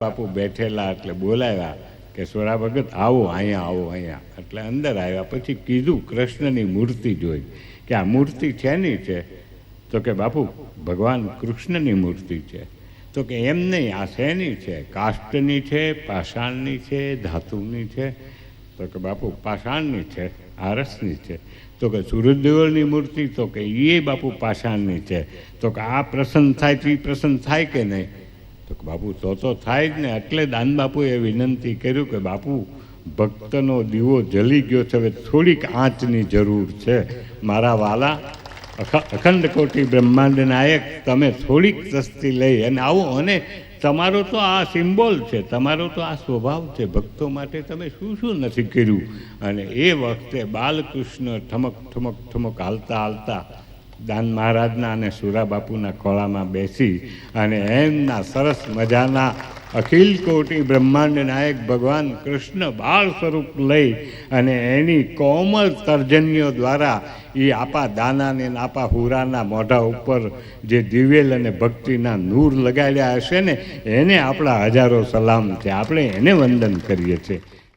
બાપુ બેઠેલા એટલે બોલાવ્યા કે, સોરા ભગત, આવો, અહીંયા આવો, અહીંયા. એટલે અંદર આવ્યા. પછી કીધું, કૃષ્ણની મૂર્તિ જોઈ. કે, આ મૂર્તિ શેની છે? તો કે, બાપુ, ભગવાન કૃષ્ણની મૂર્તિ છે. તો કે, એમ નહીં, આ શેની છે? કાષ્ટની છે, પાષાણની છે, ધાતુની છે? તો કે, બાપુ, પાષાણની છે, આરસની છે. તો કે સૂર્યદેવળની મૂર્તિ? તો કે એ બાપુ પાષાણની છે. તો કે, આ પ્રસન્ન થાય તો એ પ્રસન્ન થાય કે નહીં? તો બાપુ, તો તો થાય જ ને. એટલે દાન બાપુએ વિનંતી કર્યું કે બાપુ, ભક્તનો દીવો જલી ગયો છે. હવે થોડીક આંચની જરૂર છે. મારા વાલા, અખ- અખંડ કોટી બ્રહ્માંડ નાયક, તમે થોડીક તસ્તી લઈ અને આવો અને તમારો તો આ સિમ્બોલ છે. તમારો તો આ સ્વભાવ છે. ભક્તો માટે તમે શું શું નથી કર્યું? અને એ વખતે બાલકૃષ્ણ ઠમક ઠમક ઠમક હાલતા હાલતા દાન મહારાજના અને સુરાબાપુના ખોળામાં બેસી અને એમના સરસ મજાના અખિલ કોટી બ્રહ્માંડ નાયક ભગવાન કૃષ્ણ બાળ સ્વરૂપ લઈ અને એની કોમળ તર્જન્યો દ્વારા એ આપા દાનાને આપા હુરાના મોઢા ઉપર જે દિવેલ અને ભક્તિના નૂર લગાડ્યા હશે ને, એને આપણા હજારો સલામ છે. આપણે એને વંદન કરીએ છીએ.